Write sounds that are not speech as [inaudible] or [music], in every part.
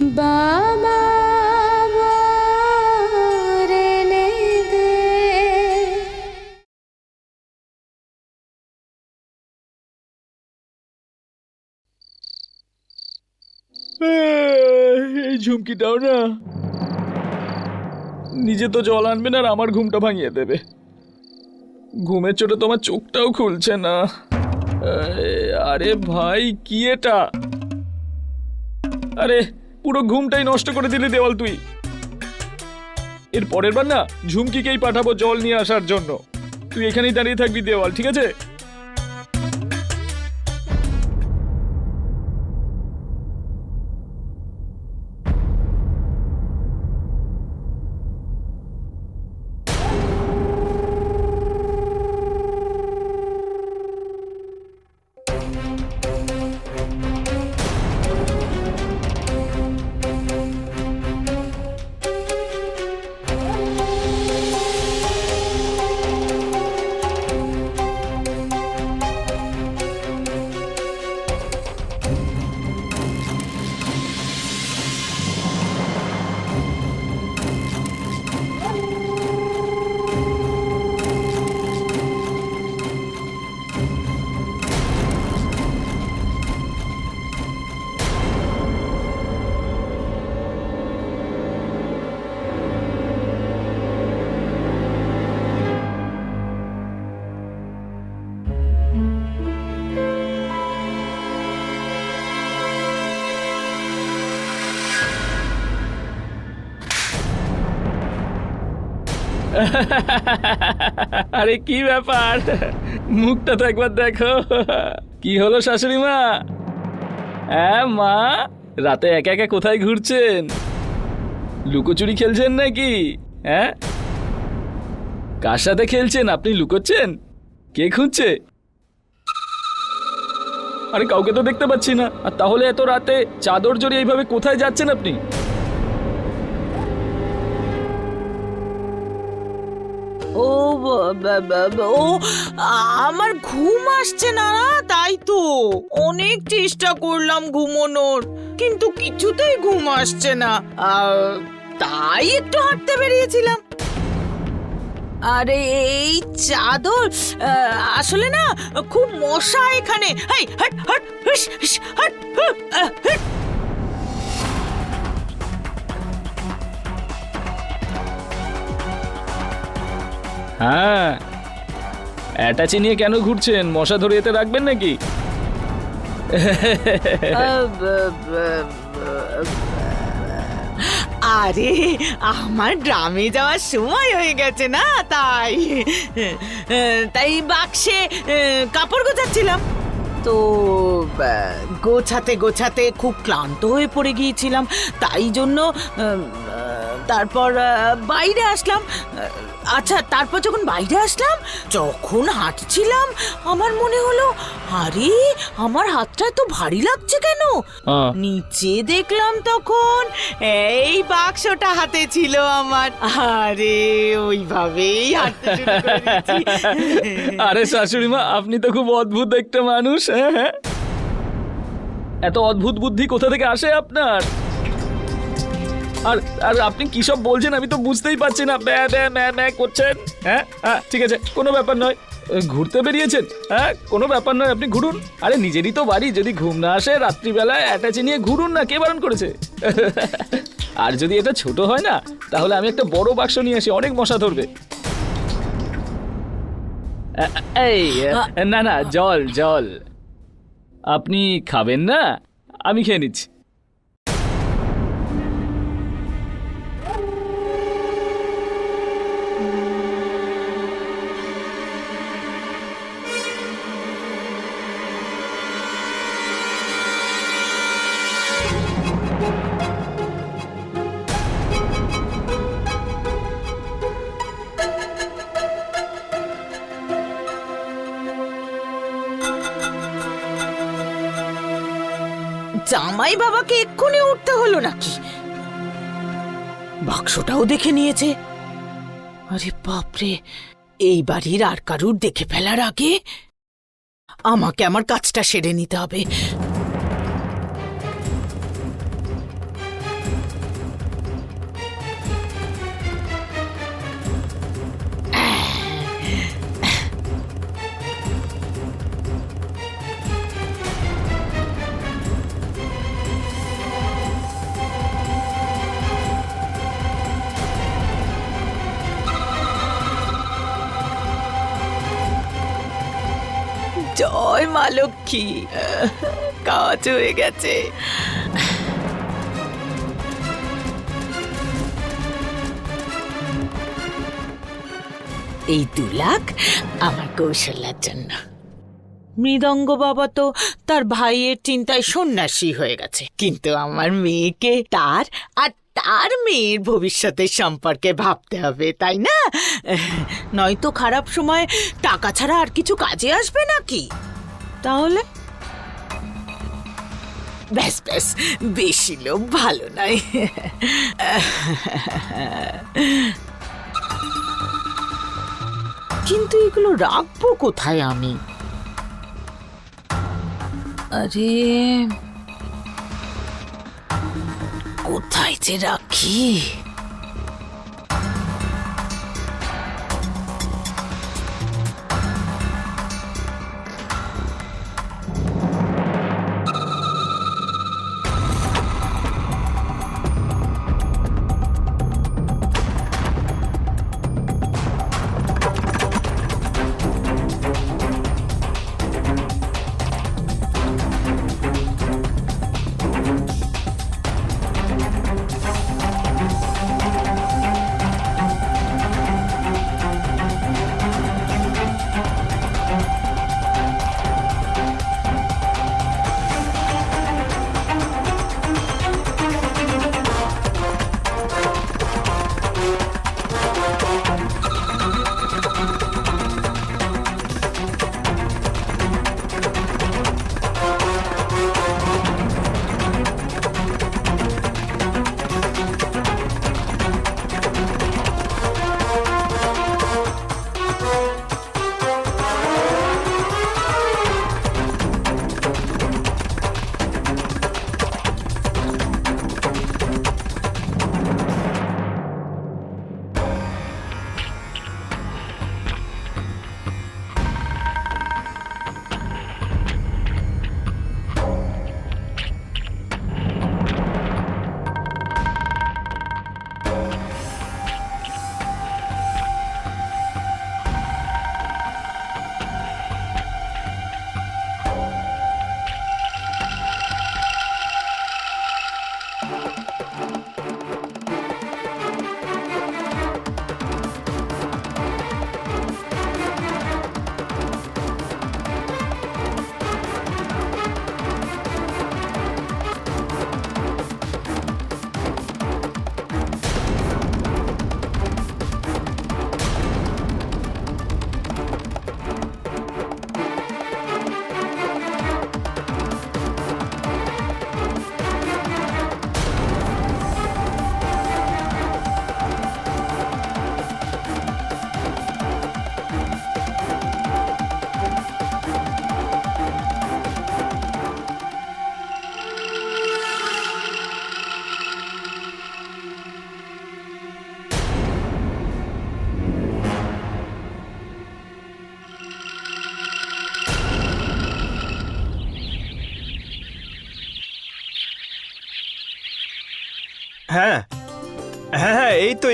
বাবা এই ঝুমকিটাও না। নিজে তো জল আনবে না আর আমার ঘুমটা ভাঙিয়ে দেবে। ঘুমের চোটে তোমার চোখটাও খুলছে না। আরে ভাই, কি এটা? আরে পুরো ঘুমটাই নষ্ট করে দিলি দেওয়াল তুই। এর পরের বার না ঝুমকিকেই পাঠাবো জল নিয়ে আসার জন্য। তুই এখানেই দাঁড়িয়ে থাকবি দেওয়াল, ঠিক আছে? [laughs] আরে কি ব্যাপার? মুখটা তো একবার দেখো। কি হলো শাশুড়ি মা? হ্যাঁ মা? রাতে একা একা কোথায় ঘুরছেন? লুকোচুরি খেলছেন নাকি? হ্যাঁ? কার সাথে খেলছেন? আপনি লুকোচ্ছেন? কে খুঁজছে? আরে কাউকে তো দেখতে পাচ্ছি না। আর তাহলে এত রাতে চাদর জড়িয়ে এইভাবে কোথায় যাচ্ছেন আপনি? আমার ঘুম আসছে না না তাই তো। অনেক চেষ্টা করলাম ঘুমোনোর, কিন্তু কিছুতেই ঘুম আসছে না। তাই একটু হাঁটতে বেরিয়েছিলাম। আরে এই চাদর আসলে না, খুব মশা এখানে। হাই, হাট হাট হাট হিট। হ্যাঁ। অ্যাটাচি নিয়ে কেন ঘুরছেন? মশা ধরে এতে রাখবেন নাকি? আরে, আমার গ্রামে যাওয়ার সময় হয়ে গেছে না তাই? তাই বাক্সে কাপড় গোছাচ্ছিলাম। তো গোছাতে গোছাতে খুব ক্লান্ত হয়ে পড়ে গিয়েছিলাম। তাই জন্য তারপর বাইরে আসলাম। আচ্ছা তারপর যখন বাইরে আসলাম যখন হাঁটছিলাম আমার মনে হলো আরে আমার হাতটা এত ভারী লাগছে কেন? নিচে দেখলাম তখন এই বাক্সটা হাতে ছিল আমার। আরে ওইভাবেই হাঁটতে। আরে শাশুড়ি মা আপনি তো খুব অদ্ভুত একটা মানুষ হ্যাঁ হ্যাঁ। এত অদ্ভুত বুদ্ধি কোথা থেকে আসে আপনার? আর আর আপনি কি সব বলছেন? আমি তো বুঝতেই পারছি না। ব্যা ব্যা ম্যা ম্যা করছেন হ্যাঁ? হ্যাঁ ঠিক আছে কোনো ব্যাপার নয়। ঘুরতে বেরিয়েছেন? হ্যাঁ কোনো ব্যাপার নয় আপনি ঘুরুন। আরে নিজেরই তো বাড়ি যদি ঘুম না আসে রাত্রিবেলায় অ্যাটাচি নিয়ে ঘুরুন না কে বারণ করেছে? আর যদি এটা ছোট হয় না তাহলে আমি একটা বড় বাক্স নিয়ে আসি অনেক মশা ধরবে। এই না না জল জল। আপনি খাবেন না আমি খেয়ে নিচ্ছি। জামাই বাবাকে এক্ষুনি উঠতে হলো নাকি? বাক্সটাও দেখে নিয়েছে। আরে বাপরে, এই বাড়ির আর কারুর দেখে ফেলার আগে? আমাকে আমার কাজটা সেরে নিতে হবে। জয় মা লক্ষ্মী। কাজ হয়ে গেছে। এই দু লাখ আমার কৌশল্যার জন্য। মৃদঙ্গ বাবা তো তার ভাইয়ের চিন্তায় সন্ন্যাসী হয়ে গেছে। কিন্তু আমার মেয়েকে তার আর তার মেয়ের ভবিষ্যতের সম্পর্কে ভাবতে হবে, তাই না? নয়তো খারাপ সময় টাকা ছাড়া আর কিছু কাজে আসবে নাকি? তাহলে? ব্যাস ব্যাস, বেশি লোক ভালো নয়। কিন্তু এগুলো রাখব কোথায় আমি? আরে কোথায় যে রাখি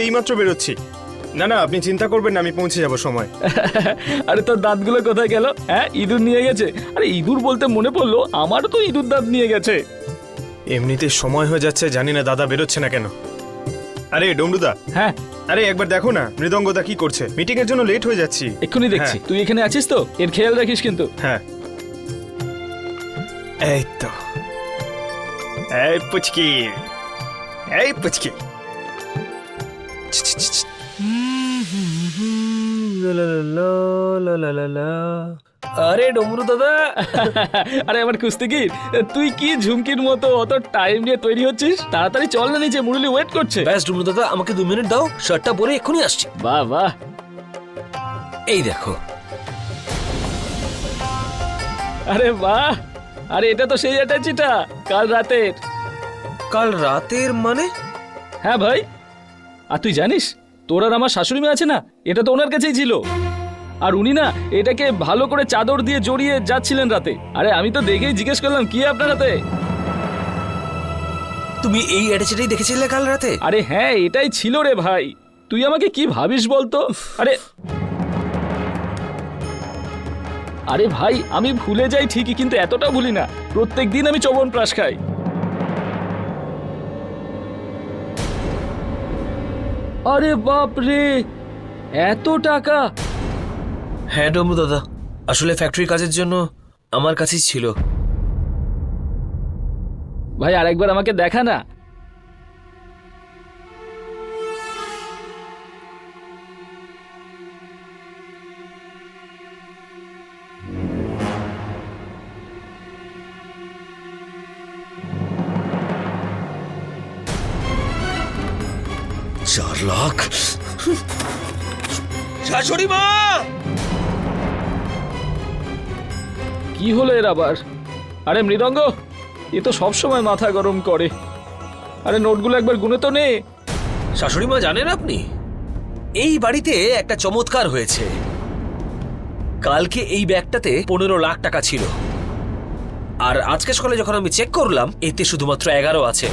এইমাত্র বেরোচ্ছি। না না আপনি চিন্তা করবেন না আমি পৌঁছে যাব সময়। [laughs] আরে তোর দাঁতগুলো কোথায় গেল? হ্যাঁ ইঁদুর নিয়ে গেছে। আরে ইঁদুর বলতে মনে পড়ল আমারও তো ইঁদুর দাঁত নিয়ে গেছে। এমনিতে সময় হয়ে যাচ্ছে জানি না দাদা বেরোচ্ছে না কেন। আরে ডমরুদা। হ্যাঁ। আরে একবার দেখো না মৃদঙ্গদা কি করছে। মিটিং এর জন্য লেট হয়ে যাচ্ছি। এক্ষুনি দেখছি। হ্যাঁ। তুই এখানে আছিস তো? এর খেয়াল রাখিস কিন্তু। হ্যাঁ। এই তো। এই পুচকি। এই পুচকি। আরে ডমরু দাদা আরে আমার কুস্তিগির তুই কি ঝুমকির মতো অত টাইম নিয়ে তৈরি হচ্ছিস তাড়াতাড়ি চল না নিচে মুরলি ওয়েট করছে ব্যাস ডুমরু দাদা আমাকে দু মিনিট দাও শার্টটা পরে এক্ষুনি আসছি বাহ বাহ এই দেখো আরে বাহ আরে এটা তো সেই অ্যাটাচিটা কাল রাতের কাল রাতের মানে হ্যাঁ ভাই আর তুই জানিস তোর আর আমার শাশুড়ি মেয়ে আছে না? এটা তো ওনার কাছেই ছিল। আর উনি না এটাকে ভালো করে চাদর দিয়ে জড়িয়ে যাচ্ছিলেন রাতে। আরে আমি তো দেখেই জিজ্ঞেস করলাম কি আপনার হাতে? তুমি এই অ্যাটাচেটাই দেখেছিলে কাল রাতে? আরে হ্যাঁ এটাই ছিল রে ভাই। তুই আমাকে কি ভাবিস বলতো? আরে আরে ভাই আমি ভুলে যাই ঠিকই কিন্তু এতটা ভুলি না। প্রত্যেক দিন আমি চবন প্রাশ খাই। আরে বাপ রে এত টাকা। হ্যাঁ ডমরু দাদা আসলে ফ্যাক্টরি কাজের জন্য আমার কাছেই ছিল। ভাই আরেকবার আমাকে দেখা না। শাশুড়ি মা! কি হলো এর আবার? আরে মৃদঙ্গ এ তো সবসময় মাথা গরম করে। আরে নোটগুলো একবার গুনে তো নে। শাশুড়ি মা জানেন আপনি? এই বাড়িতে একটা চমৎকার হয়েছে। কালকে এই ব্যাগটাতে পনেরো লাখ টাকা ছিল। আর আজকে সকালে যখন আমি চেক করলাম এতে শুধুমাত্র এগারো আছে।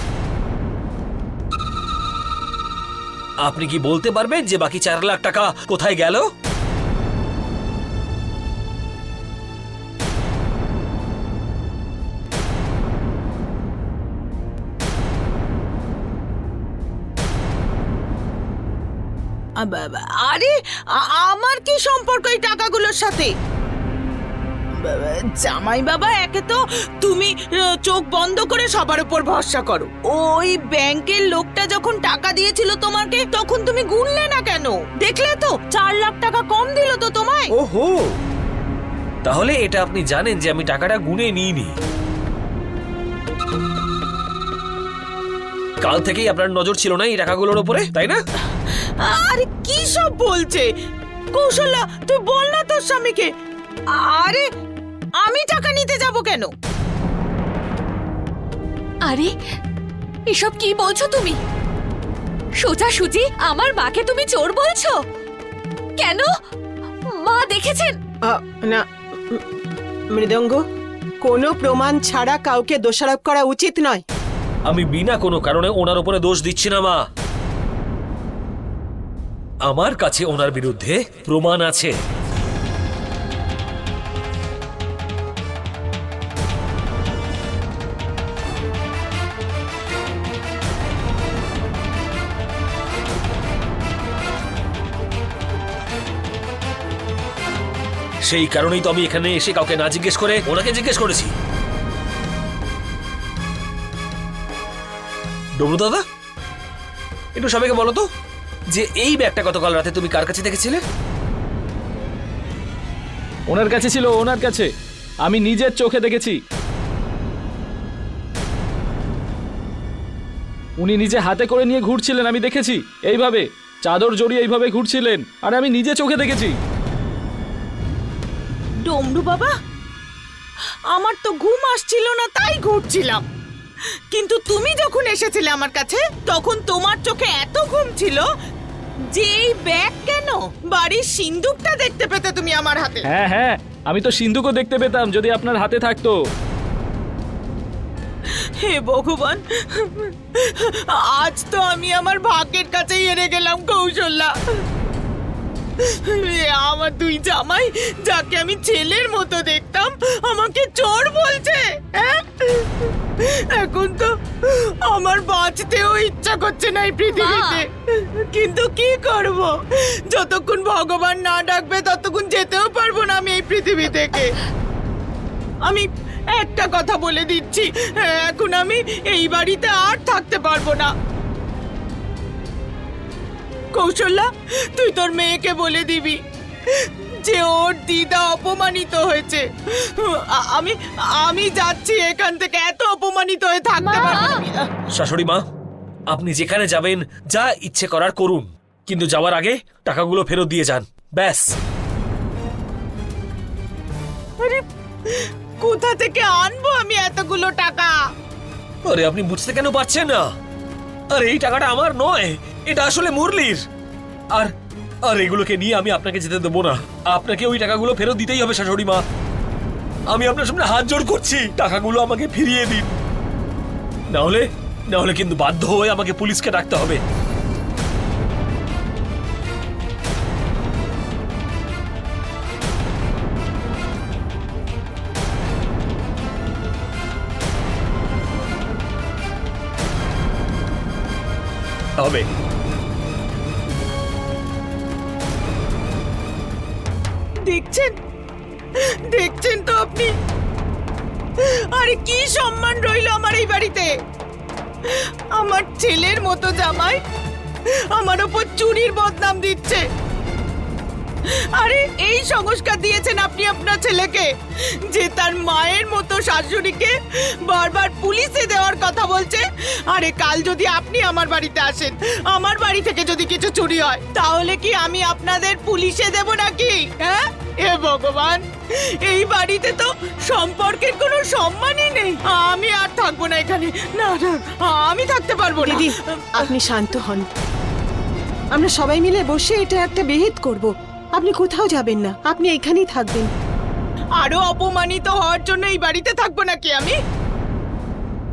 আপনি কি বলতে পারবেন যে বাকি চার লাখ টাকা কোথায় গেল? আরে আমার কি সম্পর্ক এই টাকাগুলোর সাথে? জামাই বাবা একে তো তুমি চোখ বন্ধ করে সবার উপর ভরসা করো। ওই ব্যাংকের লোকটা যখন টাকা দিয়েছিল তোমাকে তখন তুমি গুনলে না কেন? দেখলে তো চার লাখ টাকা কম দিল তো তোমায়। ওহো! তাহলে এটা আপনি জানেন যে আমি টাকাটা গুনে নিইনি। কাল থেকেই আপনার নজর ছিল না এই টাকাগুলোর উপরে তাই না? আরে কি সব বলছে? কৌশল্যা তুই বল না তোর স্বামীকে। আরে আমি টাকা নিতে যাব কেন? আরে এসব কি বলছো তুমি? সোজা সুজি আমার মাকে তুমি চোর বলছো? কেন? মা দেখেছেন? না মৃদঙ্গ কোনো প্রমাণ ছাড়া কাউকে দোষারোপ করা উচিত নয়। আমি বিনা কোনো কারণে ওনার উপরে দোষ দিচ্ছি না মা। আমার কাছে ওনার বিরুদ্ধে প্রমাণ আছে। সেই কারণেই তো আমি এখানে এসে কাউকে না জিজ্ঞেস করে ওনাকে জিজ্ঞেস করেছি। ডবরু দাদা, একটু সবাইকে বলো তো, যে এই ব্যাগটা গতকাল রাতে তুমি কার কাছে দেখেছিলে? ওনার কাছে ছিল, ওনার কাছে। আমি নিজের চোখে দেখেছি। উনি নিজে হাতে করে নিয়ে ঘুরছিলেন, আমি দেখেছি। এইভাবে, চাদর জড়িয়ে এইভাবে ঘুরছিলেন, আর আমি নিজে চোখে দেখেছি। ডমরু বাবা আমার তো ঘুম আসছিল না তাই ঘুরছিলাম। কিন্তু তুমি যখন এসেছিলে আমার কাছে তখন তোমার চোখে এত ঘুম ছিল যে এই ব্যাগ কেন? বাড়ির সিন্দুকটা দেখতে পেতে তুমি আমার হাতে। হ্যাঁ হ্যাঁ আমি তো সিন্ধুকও দেখতে পেতাম যদি আপনার হাতে থাকতো। হে ভগবান আজ তো আমি আমার ভাগ্যের কাছেই হেরে গেলাম কৌশল্যা। আমার দুই জামাই যাকে আমি ছেলের মতো দেখতাম আমাকে চোর বলছে হ্যাঁ? এখন তো আমার বাঁচতেও ইচ্ছা করছে না এই পৃথিবীতে। কিন্তু কি করব? যতক্ষণ ভগবান না ডাকবে ততক্ষণ যেতেও পারব না আমি এই পৃথিবী থেকে। আমি একটা কথা বলে দিচ্ছি এখন আমি এই বাড়িতে আর থাকতে পারব না। কৌশল্যা তুই তোর মেয়েকে বলে দিবি যে ওর দিদা অপমানিত হয়েছে। আমি আমি যাচ্ছি এখান থেকে এত অপমানিত হয়ে থাকতে! পারব শাশুড়ি মা আপনি যেখানে যাবেন যা ইচ্ছে করার করুন। কিন্তু যাওয়ার আগে টাকাগুলো ফেরত দিয়ে যান। ব্যাস। আরে কোথা থেকে আনব আমি এতগুলো টাকা? আরে আপনি বুঝতে কেন পারছেন না? আরে এই টাকাটা আমার নয়, এটা আসলে মুরলির। আর আর এগুলোকে নিয়ে আমি আপনাকে যেতে দেবো না। আপনাকে ওই টাকাগুলো ফেরত দিতেই হবে, শাশুড়ি মা। আমি আপনার সামনে হাত জোর করছি, টাকাগুলো আমাকে ফিরিয়ে দিন। না হলে না হলে কিন্তু বাধ্য হয়ে আমাকে পুলিশকে ডাকতে হবে। এই সংস্কার দিয়েছেন আপনি আপনার ছেলেকে, যে তার মায়ের মতো শাশুড়িকে বারবার পুলিশে দেওয়ার কথা বলছে। আরে কাল যদি আপনি আমার বাড়িতে আসেন, আমার বাড়ি থেকে যদি কিছু চুরি হয়, তাহলে কি আমি আপনাদের পুলিশে দেব নাকি? হ্যাঁ? এ ভগবান, এই বাড়িতে তো সম্পর্কের কোনো সম্মানই নেই। আমি আর থাকব না এখানে। না না, আমি থাকতে পারব না। আপনি শান্ত হন। আমরা সবাই মিলে বসে এটা একটা বিহিত করব। আপনি কোথাও যাবেন না আপনি এখানেই থাকবেন। আরও অপমানিত হওয়ার জন্য এই বাড়িতে থাকব নাকি আমি?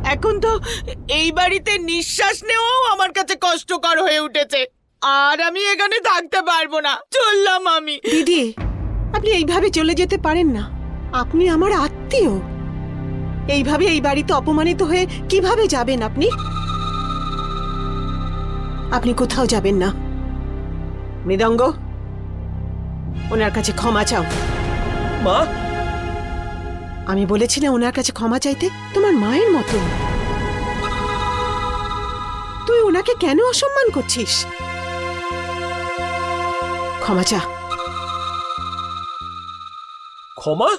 এখন তো এই বাড়িতে নিঃশ্বাস নেওয়াও আমার কাছে কষ্টকর হয়ে উঠেছে। আর আমি এখানে থাকতে পারব না চললাম আমি। দিদি আপনি এইভাবে চলে যেতে পারেন না। আপনি আমার আত্মীয়। এইভাবে এই বাড়িতে অপমানিত হয়ে কীভাবে যাবেন আপনি? আপনি কোথাও যাবেন না। মৃদঙ্গ ওনার কাছে ক্ষমা চাও। মা? আমি বলেছিলাম ওনার কাছে ক্ষমা চাইতে? তোমার মায়ের মতো। তুই ওনাকে কেন অসম্মান করছিস? ক্ষমা চা। ক্ষমা?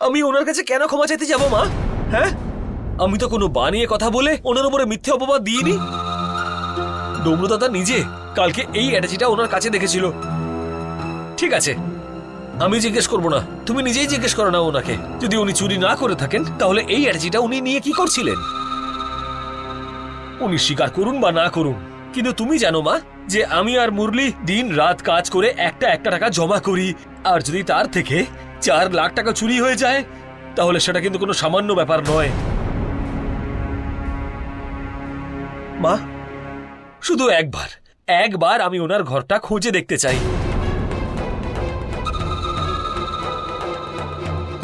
আমি ওনার কাছে কেন ক্ষমা চাইতে যাব মা? হ্যাঁ? আমি তো কোনো বানিয়ে কথা বলে ওনার উপরে মিথ্যে অপবাদ দিইনি। ডমরুদাদা নিজে কালকে এই অ্যাটাচিটা ওনার কাছে দেখেছিল। ঠিক আছে। আমি জিজ্ঞেস করব না। তুমি নিজেই জিজ্ঞেস করো না ওনাকে। যদি উনি চুরি না করে থাকেন, তাহলে এই অ্যাটাচিটা উনি নিয়ে কি করছিলেন? উনি স্বীকার করুন বা না করুন। কিন্তু তুমি জানো মা, যে আমি আর মুরলি দিন রাত কাজ করে একটা একটা টাকা জমা করি। আর যদি তার থেকে চার লাখ টাকা চুরি হয়ে যায়, তাহলে সেটা কিন্তু কোনো সামান্য ব্যাপার নয়। মা, শুধু একবার একবার আমি ওনার ঘরটা খুঁজে দেখতে চাই।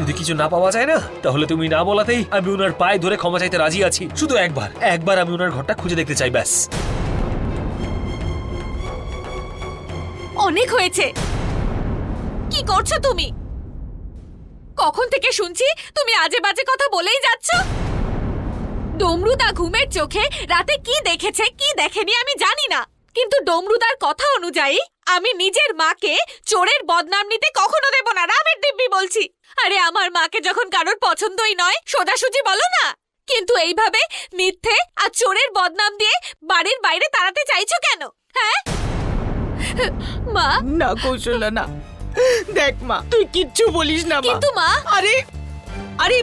যদি কিছু না পাওয়া যায় না, তাহলে তুমি না বলাতেই আমি ওনার পায়ে ধরে ক্ষমা চাইতে রাজি আছি। শুধু একবার একবার আমি ওনার ঘরটা খুঁজে দেখতে চাই, ব্যাস। অনেক হয়েছে। কি করছ তুমি? কখন থেকে শুনছি তুমি আজে বাজে কথা বলেই যাচ্ছ? ডমরুদা ঘুমের চোখে রাতে কি দেখেছে, কি দেখেনি আমি জানি না। কিন্তু ডমরুদার কথা অনুযায়ী আমি নিজের মাকে চোরের বদনাম নিতে কখনো দেব না। রামের দিব্যি বলছি। আরে আমার মাকে যখন কারোর পছন্দই নয় সোজাসুজি বলো না। কিন্তু এইভাবে মিথ্যে আর চোরের বদনাম দিয়ে বাড়ির বাইরে তাড়াতে চাইছো কেন? হ্যাঁ? মা? না কৌশলা না দেখ মা তুই কিচ্ছু বলিস না মা। কিন্তু মা? আরে আরে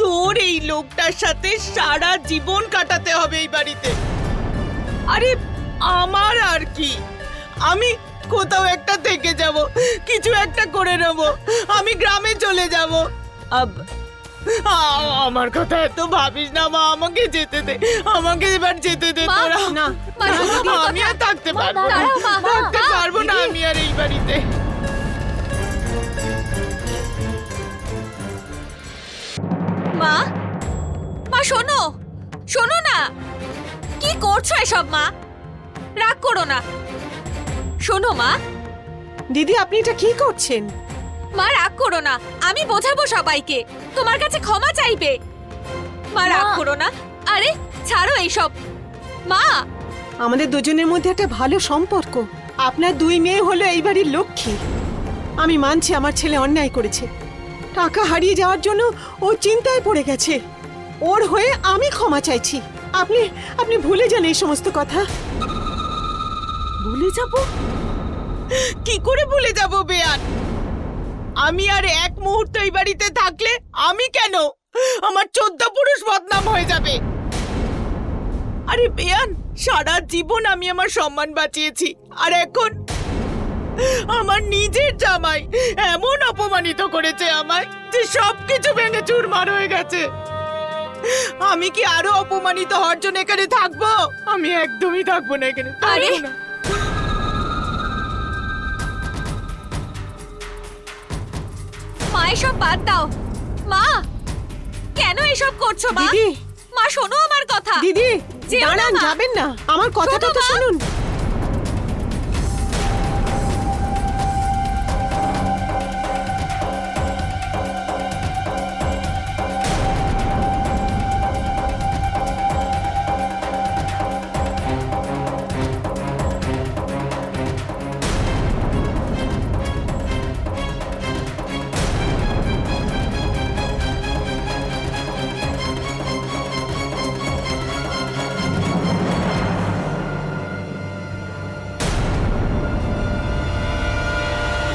তোর এই লোকটার সাথে সারা জীবন কাটাতে হবে এই বাড়িতে। আরে আমার আর কি? আমি কোথাও একটা থেকে যাব। কিছু একটা করে নেব। আমি গ্রামে চলে যাব। আব আমার কথা এত ভাবিস না মা আমাকে যেতে দে। আমাকে এবার যেতে দে তোরা। না আমি আর থাকতে পারব না। থাকতে পারব না আমি আর এই বাড়িতে। মা মা শোনো শোনো না। কি করছ এসব মা? রাগ করো না। শোনো মা। দিদি আপনি এটা কি করছেন? মা রাগ করো না। আমি বোঝাবো সবাইকে। তোমার কাছে ক্ষমা চাইবে। মা রাগ মা। করো না। আরে ছাড়ো এইসব। মা! আমাদের দুজনের মধ্যে একটা ভালো সম্পর্ক। আপনার দুই মেয়ে হলো এই বাড়ির লক্ষ্মী। আমি মানছি আমার ছেলে অন্যায় করেছে। টাকা হারিয়ে যাওয়ার জন্য ও চিন্তায় পড়ে গেছে। ওর হয়ে আমি ক্ষমা চাইছি। আপনি আপনি ভুলে যান এই সমস্ত কথা। ভুলে যাব? কি করে ভুলে যাব বেয়ান? আমি আর এক মুহূর্ত এই বাড়িতে থাকলে আমি কেন? আমার চোদ্দ পুরুষ বদনাম হয়ে যাবে। আরে বেয়ান সারা জীবন আমি আমার সম্মান বাঁচিয়েছি। আর এখন আমার নিজের জামাই এমন অপমানিত করেছে আমায় যে সবকিছু ভেঙে চুরমার হয়ে গেছে। আমি কি আরও অপমানিত হওয়ার জন্য এখানে থাকব? আমি একদমই থাকব না এখানে। আরে! মা এসব বাদ দাও। মা কেন এসব করছ মা? দিদি। মা শোনো আমার কথা। দিদি যেও না, দাঁড়ান মা। যাবেন না। আমার কথাটা শোনো, তো মা। শুনুন।